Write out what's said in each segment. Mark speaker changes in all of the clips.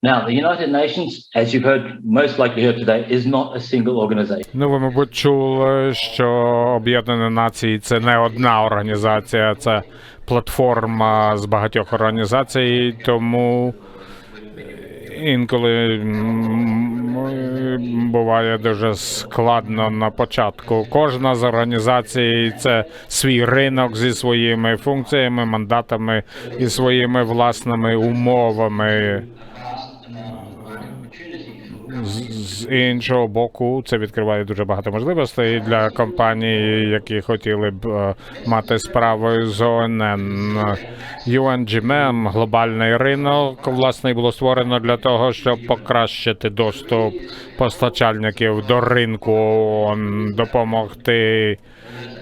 Speaker 1: Now, the United Nations, as you've heard, most likely heard today, is not a single organization.
Speaker 2: Ну, ви, мабуть, чули, що Об'єднані Нації це не одна організація, це платформа з багатьох організацій, тому інколи буває дуже складно на початку. Кожна з організацій це свій ринок зі своїми функціями, мандатами і своїми власними умовами. З- іншого боку, це відкриває дуже багато можливостей для компаній, які хотіли б е, мати справу з ОНН. UNGMM, глобальний ринок, власне, було створено для того, щоб покращити доступ постачальників до ринку допомогти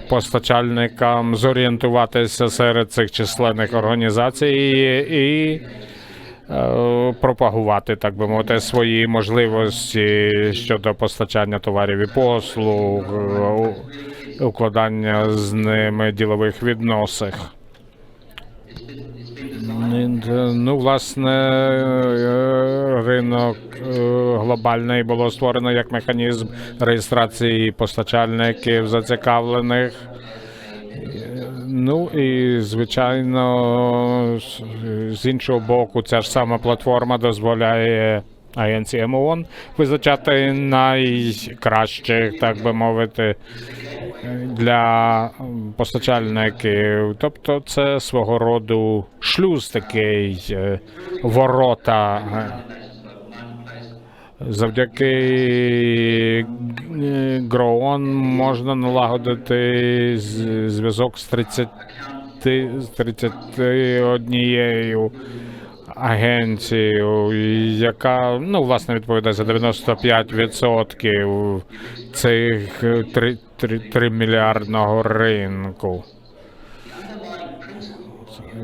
Speaker 2: постачальникам зорієнтуватися серед цих численних організацій і пропагувати, так би мовити, свої можливості щодо постачання товарів і послуг, е, укладання з ними ділових відносин. Ну, власне, е, ринок е, глобальний було створено як механізм реєстрації постачальників зацікавлених. Ну і звичайно, з- іншого боку, ця ж сама платформа дозволяє агенціям ООН визначати найкращих, так би мовити, для постачальників. Тобто, це свого роду шлюз такий е, ворота. Е, Завдяки е, Гроон можна налагодити зв'язок з 30, з 31 агенцією, яка ну, власне відповідає за 95% цих 3, 3, 3 мільярдного ринку.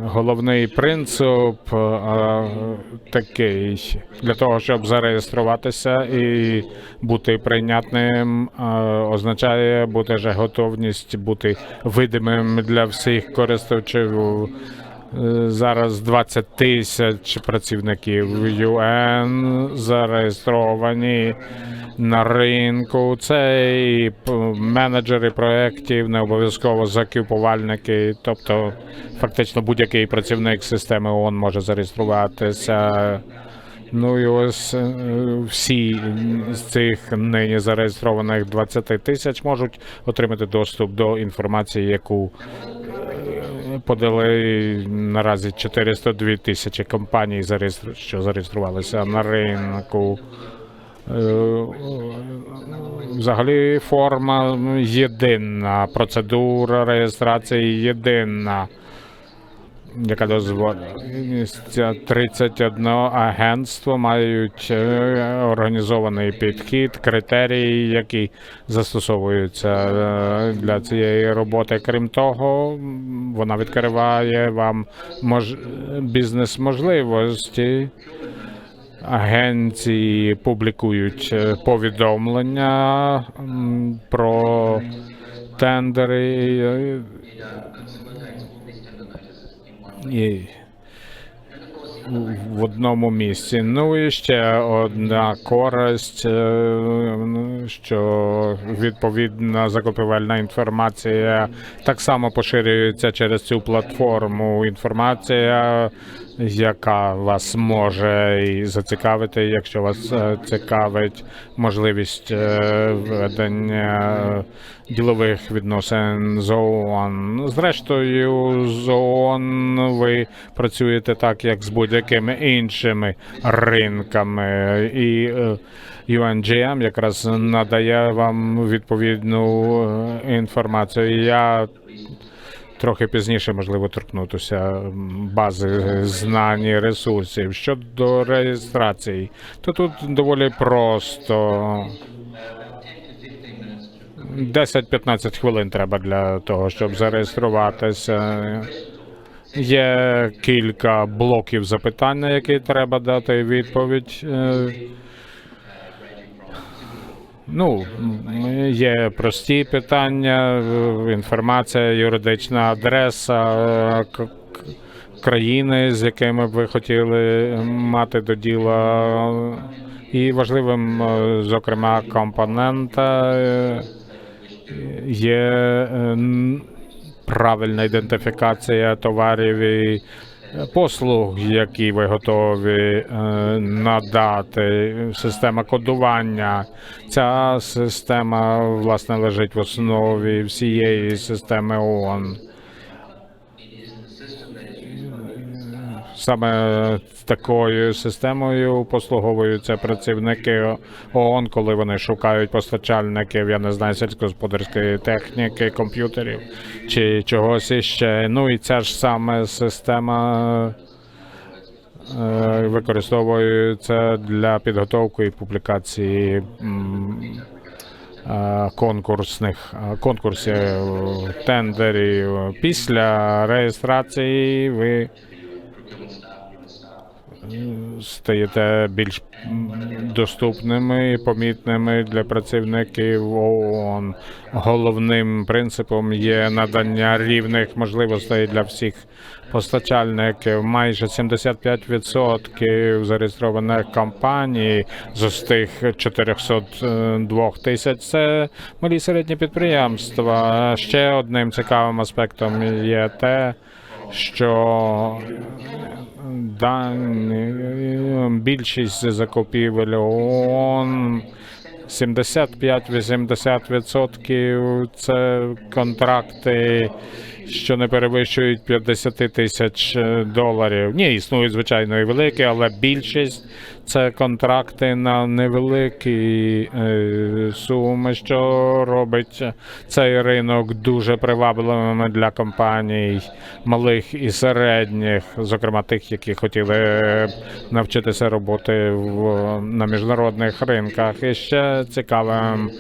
Speaker 2: Головний принцип е, такий для того, щоб зареєструватися і бути прийнятним, е, означає бути же готовність бути видимим для всіх користувачів. Е, Зараз 20 тисяч працівників UN зареєстровані на ринку. Це і менеджери проєктів, не обов'язково закупувальники. Тобто, фактично будь-який працівник системи ООН може зареєструватися. Ну і ось е, всі з цих нині зареєстрованих 20 тисяч можуть отримати доступ до інформації, яку е, подали наразі 402 тисячі компаній, що зареєструвалися на ринку. Е, Взагалі форма єдина, процедура реєстрації єдина, яка дозволяє. 31 агентство мають е, організований підхід, критерії, які застосовуються е, для цієї роботи. Крім того, вона відкриває вам мож... бізнес-можливості. Агенції публікують е, повідомлення про тендери. І в одному місці. Ну і ще одна користь, е, що відповідна закупівельна інформація так само поширюється через цю платформу. Інформація, яка вас може зацікавити, якщо вас е, цікавить можливість е, ведення ділових відносин з ООН. Зрештою, з ООН ви працюєте так, як з будь-якими іншими ринками. І е, UNGM якраз надає вам відповідну інформацію. Я трохи пізніше, можливо, торкнутися бази знань і ресурсів. Щодо реєстрації, то тут доволі просто. 10-15 хвилин треба для того, щоб зареєструватися. Є кілька блоків запитань, на які треба дати відповідь. Ну, є прості питання, інформація, юридична адреса, к- країни, з якими б ви хотіли мати до діла. І важливим, е, зокрема, компонента е, є е, правильна ідентифікація товарів і послуг, які ви готові е, надати. Система кодування. Ця система власне лежить в основі всієї системи ООН. Саме такою системою послуговуються працівники ООН, коли вони шукають постачальників, я не знаю, сільськогосподарської техніки, комп'ютерів чи чогось іще. Ну і ця ж саме система е, використовується для підготовки і публікації е, конкурсних е, конкурсів, тендерів. Після реєстрації ви стаєте більш доступними і помітними для працівників ООН. Головним принципом є надання рівних можливостей для всіх постачальників. Майже 75% зареєстрованих компаній з тих 402 тисяч це малі середні підприємства. Ще одним цікавим аспектом є те, що дані, більшість закупівель ООН 75-80% це контракти, що не перевищують 50 тисяч доларів. Ні, існують звичайно і великі, але більшість це контракти на невеликі е, суми, що робить цей ринок дуже привабливим для компаній малих і середніх, зокрема тих, які хотіли е, навчитися роботи в, на міжнародних ринках. І ще цікавим е,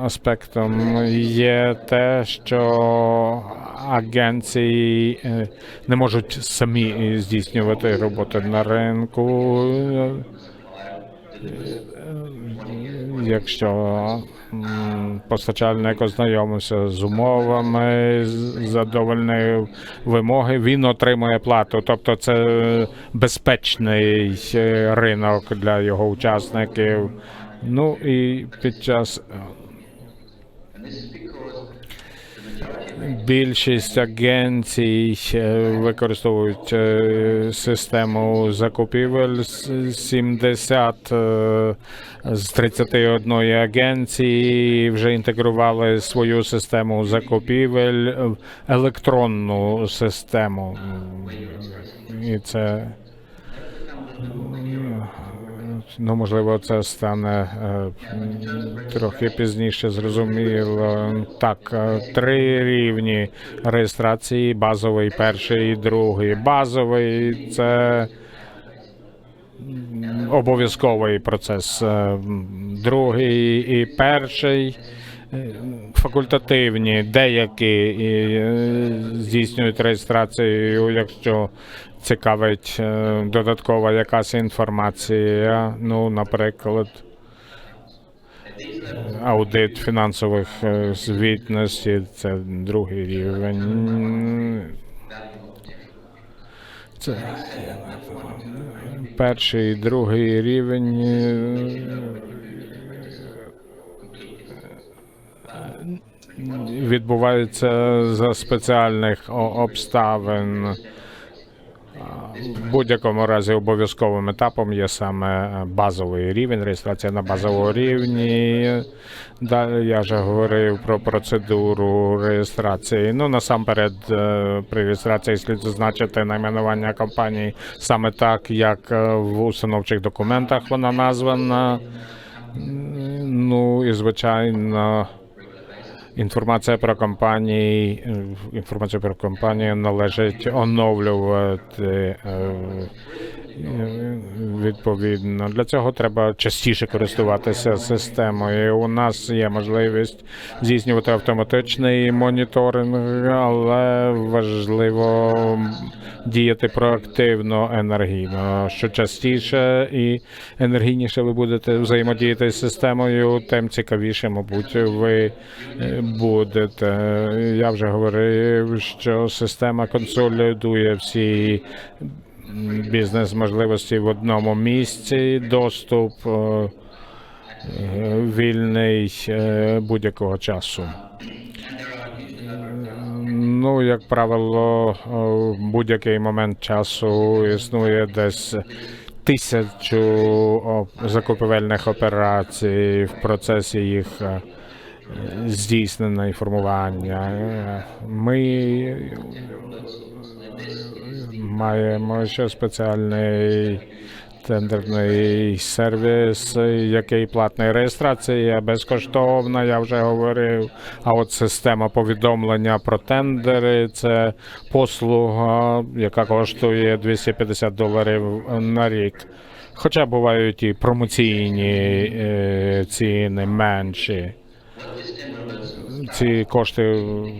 Speaker 2: аспектом є те, що агенції е, не можуть самі здійснювати роботи на ринку. Якщо постачальник ознайомився з умовами, задовольнив вимоги, він отримує плату. Тобто це безпечний е, ринок для його учасників. Ну і під час Більшість агенцій е, використовують е, систему закупівель С- 70 е, з 31 агенції вже інтегрували свою систему закупівель в електронну систему. І це Ну, можливо, це стане е, трохи пізніше зрозуміло. Так, е, три рівні реєстрації: базовий, перший і другий. Базовий це обов'язковий процес. Е, Другий і перший. Факультативні, деякі здійснюють реєстрацію, якщо цікавить е, додаткова якась інформація. Ну, наприклад, аудит фінансових е, звітності це другий рівень. Це перший, другий рівень. Відбуваються за спеціальних обставин. В будь-якому разі обов'язковим етапом є саме базовий рівень, реєстрація на базовому рівні. Далі я вже говорив про процедуру реєстрації. Ну насамперед, е, при реєстрації слід зазначити найменування компанії саме так, як е, в установчих документах вона названа. Ну і звичайно. Інформація про компанії, е, інформацію про компанію належить оновлювати е, Відповідно, для цього треба частіше користуватися системою. У нас є можливість здійснювати автоматичний моніторинг, але важливо діяти проактивно, енергійно. Що частіше і енергійніше ви будете взаємодіяти з системою, тим цікавіше, мабуть, ви е, будете. Я вже говорив, що система консолідує всі бізнес можливості в одному місці, доступ е, вільний е, будь-якого часу. Ну, як правило, е, в будь-який момент часу існує десь тисячу закупівельних операцій в процесі їх здійснення і формування. Ми маємо ще спеціальний тендерний сервіс, який платний реєстрація безкоштовна, я вже говорив. А от система повідомлення про тендери це послуга, яка коштує 250 доларів на рік. Хоча бувають і промоційні е, ціни менші. Ці кошти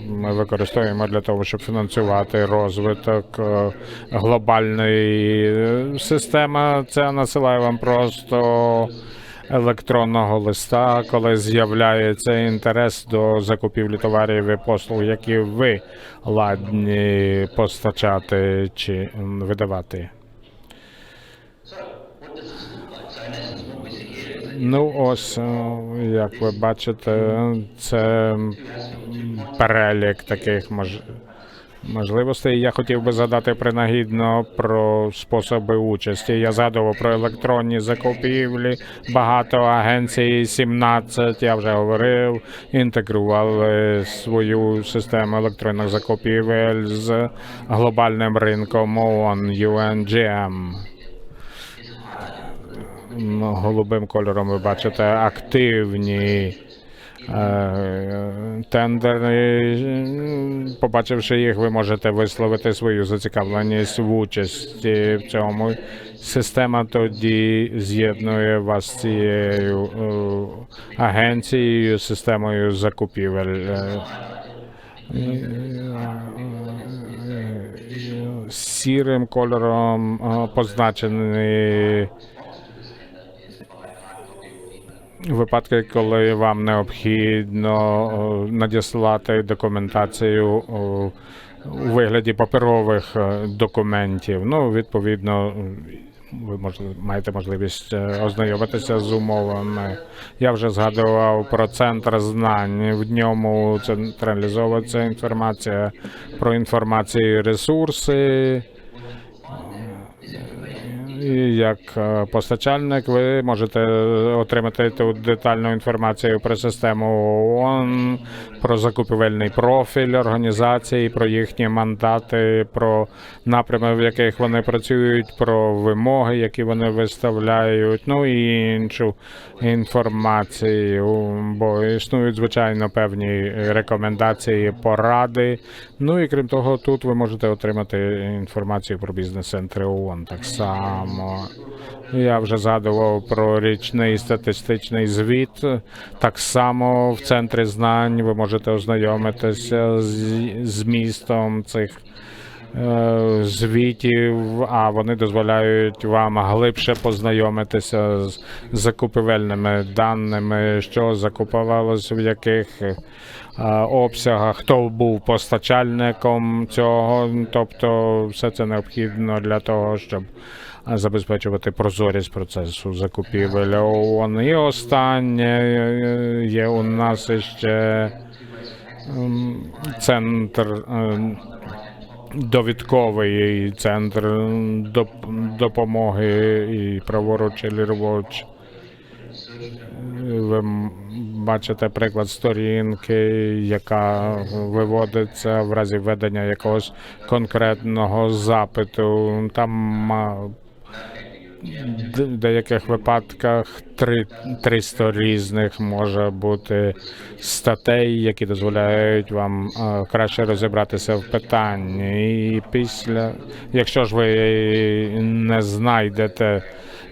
Speaker 2: ми використовуємо для того, щоб фінансувати розвиток е, глобальної е, системи. Це насилає вам просто електронного листа, коли з'являється інтерес до закупівлі товарів і послуг, які ви ладні постачати чи видавати. Ну, ось, е, як ви бачите, це перелік таких мож... можливостей. Я хотів би згадати принагідно про способи участі. Я згадував про електронні закупівлі. Багато агенцій, 17, я вже говорив, інтегрували свою систему електронних закупівель з глобальним ринком ООН, UNGM. Голубим кольором ви бачите активні е, тендери. Побачивши їх, ви можете висловити свою зацікавленість в участі в цьому. Система тоді з'єднує вас з цією е, агенцією, системою закупівель. Е, Сірим кольором позначені випадки, коли вам необхідно надіслати документацію у вигляді паперових е, документів. Ну, відповідно, ви можливо, маєте можливість е, ознайомитися з умовами. Я вже згадував про центр знань. В ньому централізовується інформація про інформацію і ресурси. Як е, постачальник ви можете отримати тут детальну інформацію про систему ООН, про закупівельний профіль організації, про їхні мандати, про напрями, в яких вони працюють, про вимоги, які вони виставляють, ну і іншу інформацію. Бо існують звичайно певні рекомендації, поради. Ну і крім того, тут ви можете отримати інформацію про бізнес-центри ООН так само. Я вже згадував про річний статистичний звіт. Так само в центрі знань ви можете ознайомитися з змістом цих е, звітів, а вони дозволяють вам глибше познайомитися з закупівельними даними, що закупувалося в яких е, обсягах, хто був постачальником цього. Тобто, все це необхідно для того, щоб забезпечувати прозорість процесу закупівель ООН. І останнє е, є у нас ще ем, центр. ем, Довідковий центр доп- допомоги і праворуч і ліворуч. Ви бачите приклад сторінки, яка виводиться в разі введення якогось конкретного запиту. Там д- деяких випадках три, 300 різних може бути статей, які дозволяють вам е, краще розібратися в питанні. І після, якщо ж ви не знайдете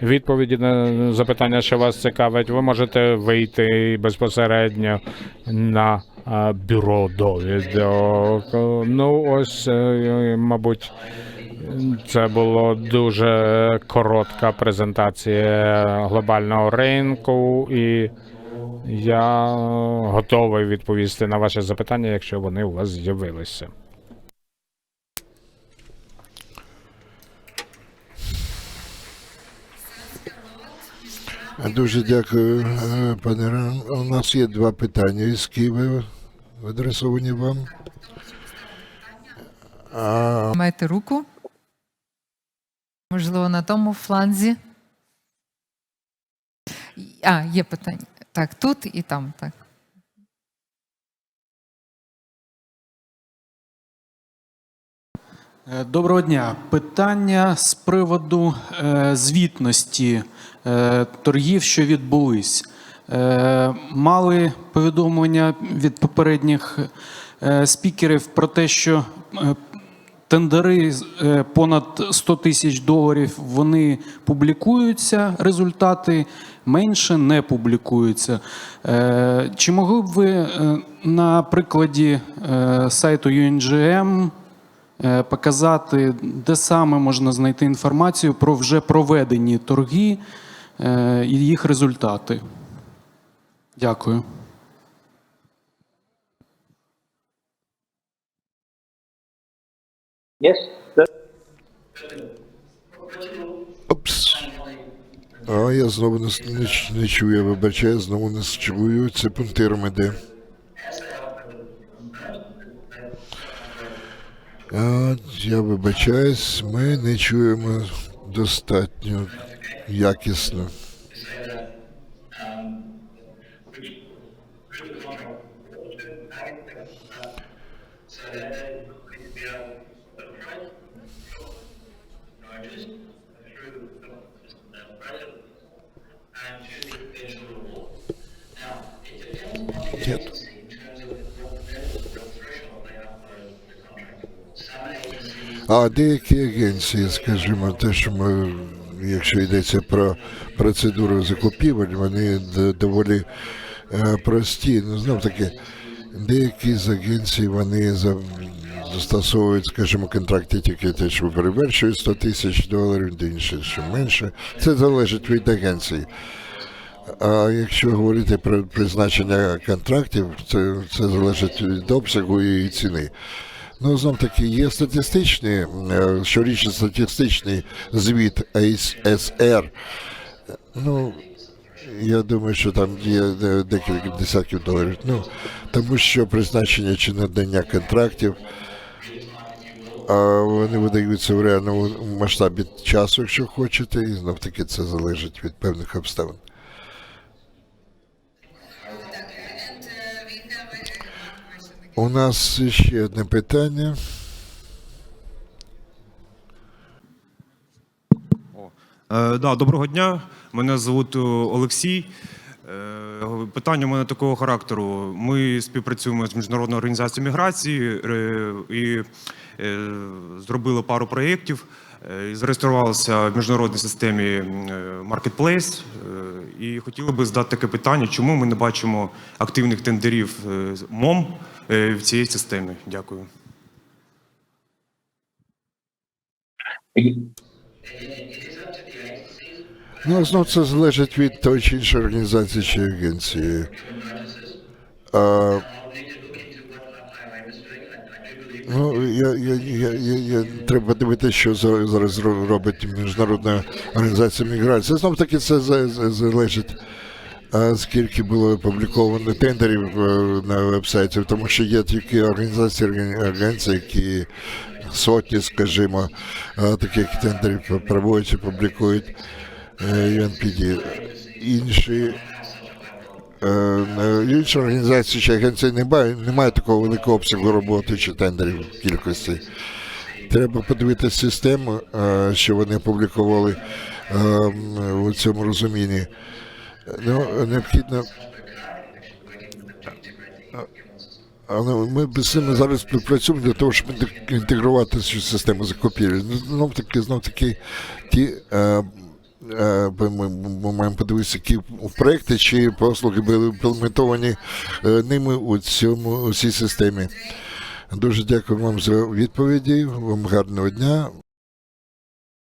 Speaker 2: відповіді на запитання, що вас цікавить, ви можете вийти безпосередньо на е, бюро довідок. Ну, ось, е, мабуть. Це була дуже коротка презентація глобального ринку, і я готовий відповісти на ваші запитання, якщо вони у вас з'явилися.
Speaker 3: Дуже дякую, пане Ран. У нас є два питання із Києва, адресовані вам. А,
Speaker 4: Майте руку. Можливо, на тому фланзі. А, є питання. Так, тут і там, так.
Speaker 5: Е, Доброго дня. Питання з приводу е, звітності е, торгів, що відбулись. Е, мали повідомлення від попередніх е, спікерів про те, що е, тендери е, понад 100 тисяч доларів вони публікуються, результати менше не публікуються. Е, чи могли б ви е, на прикладі сайту UNGM показати, де саме можна знайти інформацію про вже проведені торги і їх результати. Дякую.
Speaker 1: Yes,
Speaker 3: Опс. А, я знову не, не, не чую, я вибачаю, знову не чую. Це пунктиром іде. А, я вибачаюсь, ми не чуємо достатньо якісно. А деякі агенції, скажімо, те, що ми, якщо йдеться про процедуру закупівель, вони доволі е, прості. Ну, знов таки, деякі з агенцій вони за, застосовують, скажімо, контракти тільки те, що перевершують 100 тисяч доларів, інші, що менше. Це залежить від агенції. А якщо говорити про призначення контрактів, це, це залежить від обсягу і ціни. Ну, знов таки, є статистичні, е, щорічний статистичний звіт АСР. Ну, я думаю, що там є е, декілька десятків доларів. Ну, тому що призначення чи надання контрактів, вони видаються в реальному масштабі часу, якщо хочете, і знов таки це залежить від певних обставин. У нас ще одне питання.
Speaker 6: Е, доброго дня. Мене звуть е, Олексій. Е, Питання у мене такого характеру. Ми співпрацюємо з міжнародною організацією міграції е, і е, зробили пару проєктів. Зареєструвалися в міжнародній системі Marketplace. І хотіли би задати таке питання, чому ми не бачимо активних тендерів МОМ в цій системі? Дякую.
Speaker 3: Ну, знов це залежить від того чи іншої організації чи агенції. А, ну, я, я, я, я, я, треба дивитися, що зараз робить Міжнародна організація міграції. Знов таки це за- за- залежить. Скільки було опубліковано тендерів е, на вебсайті, тому що є тільки організації органі- агенції, які сотні, скажімо, е, таких тендерів проводять публікують е, UNPD. Інші е, е, інші організації чи агенції немає, немає такого великого обсягу роботи чи тендерів кількості. Треба подивитися систему, е, що вони опублікували у цьому розумінні. Ну, необхідно. Ми з ними зараз співпрацюємо для того, щоб інтегрувати цю систему закупівель. Ну, Знов таки, знов таки, ті. Е, е, ми, ми, ми маємо подивитися, які проекти чи послуги були імплементовані е, ними у цьому у цій системі. Дуже дякую вам за відповіді. Вам гарного дня.